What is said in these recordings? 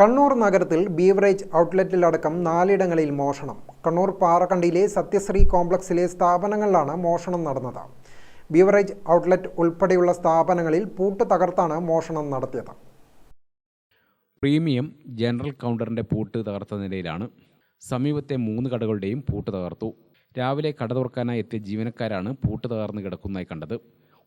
കണ്ണൂർ നഗരത്തിൽ ബീവറേജ് ഔട്ട്ലെറ്റിലടക്കം നാലിടങ്ങളിൽ മോഷണം. കണ്ണൂർ പാറക്കണ്ടിയിലെ സത്യശ്രീ കോംപ്ലക്സിലെ സ്ഥാപനങ്ങളിലാണ് മോഷണം നടന്നത്. ബീവറേജ് ഔട്ട്ലെറ്റ് ഉൾപ്പെടെയുള്ള സ്ഥാപനങ്ങളിൽ പൂട്ട് തകർത്താണ് മോഷണം നടത്തിയത്. പ്രീമിയം ജനറൽ കൗണ്ടറിന്റെ പൂട്ട് തകർത്ത നിലയിലാണ്. സമീപത്തെ മൂന്ന് കടകളുടെയും പൂട്ട് തകർത്തു. രാവിലെ കട തുറക്കാനായി എത്തിയ ജീവനക്കാരാണ് പൂട്ട് തകർന്ന് കിടക്കുന്നതായി കണ്ടത്.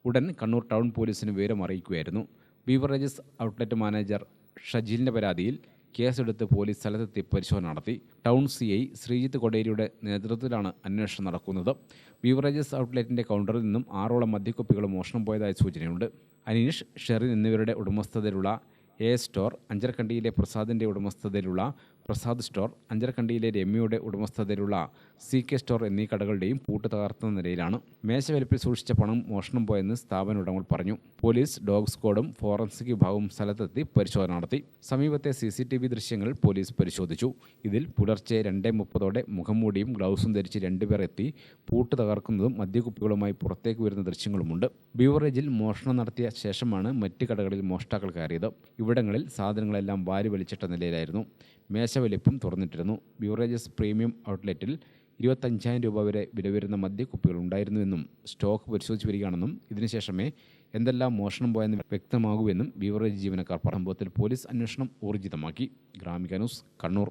ഉടൻ കണ്ണൂർ ടൗൺ പോലീസിന് വിവരം അറിയിക്കുകയായിരുന്നു. ബീവറേജസ് ഔട്ട്ലെറ്റ് മാനേജർ ഷജീലിന്റെ പരാതിയിൽ കേസെടുത്ത് പോലീസ് സ്ഥലത്തെത്തി പരിശോധന നടത്തി. ടൗൺ സി ഐ ശ്രീജിത്ത് കൊടേരിയുടെ നേതൃത്വത്തിലാണ് അന്വേഷണം നടക്കുന്നത്. ബീവറേജസ് ഔട്ട്ലെറ്റിന്റെ കൗണ്ടറിൽ നിന്നും ആറോളം മദ്യക്കുപ്പികൾ മോഷണം പോയതായി സൂചനയുണ്ട്. അനീഷ് ഷെറിൻ എന്നിവരുടെ ഉടമസ്ഥതയിലുള്ള എ സ്റ്റോർ അഞ്ചരക്കണ്ടിയിലെ പ്രസാദിന്റെ ഉടമസ്ഥതയിലുള്ള പ്രസാദ് സ്റ്റോർ അഞ്ചരക്കണ്ടിയിലെ രമ്യയുടെ ഉടമസ്ഥതയിലുള്ള സി കെ സ്റ്റോർ എന്നീ കടകളുടെയും പൂട്ട് തകർത്ത നിലയിലാണ്. മേശവലിപ്പിൽ സൂക്ഷിച്ച പണം മോഷണം പോയെന്ന് സ്ഥാപന ഉടമകൾ പറഞ്ഞു. പോലീസ് ഡോഗ് സ്ക്വാഡും ഫോറൻസിക് വിഭാഗവും സ്ഥലത്തെത്തി പരിശോധന നടത്തി. സമീപത്തെ സി സി ടി വി ദൃശ്യങ്ങൾ പോലീസ് പരിശോധിച്ചു. ഇതിൽ പുലർച്ചെ രണ്ടേ മുപ്പതോടെ മുഖംമൂടിയും ഗ്ലൗസും ധരിച്ച് രണ്ടുപേർ എത്തി. പൂട്ട് തകർക്കുന്നതും മദ്യക്കുപ്പികളുമായി പുറത്തേക്ക് വരുന്ന ദൃശ്യങ്ങളുമുണ്ട്. ബീവറേജിൽ മോഷണം നടത്തിയ ശേഷമാണ് മറ്റ് കടകളിൽ മോഷ്ടാക്കൾ കയറിയത്. ഇവിടങ്ങളിൽ സാധനങ്ങളെല്ലാം വാരി വലിച്ചിട്ട നിലയിലായിരുന്നു. മേശവലിപ്പും തുറന്നിട്ടിരുന്നു. ബ്യൂറേജസ് പ്രീമിയം ഔട്ട്ലെറ്റിൽ ഇരുപത്തഞ്ചായിരം രൂപ വരെ വില വരുന്ന മദ്യക്കുപ്പികൾ ഉണ്ടായിരുന്നുവെന്നും സ്റ്റോക്ക് പരിശോധിച്ച് വരികയാണെന്നും ഇതിനുശേഷമേ എന്തെല്ലാം മോഷണം പോയെന്ന് വ്യക്തമാകുമെന്നും ബീവറേജ് ജീവനക്കാർ സംഭവത്തിൽ പോലീസ് അന്വേഷണം ഊർജിതമാക്കി. ഗ്രാമിക ന്യൂസ് കണ്ണൂർ.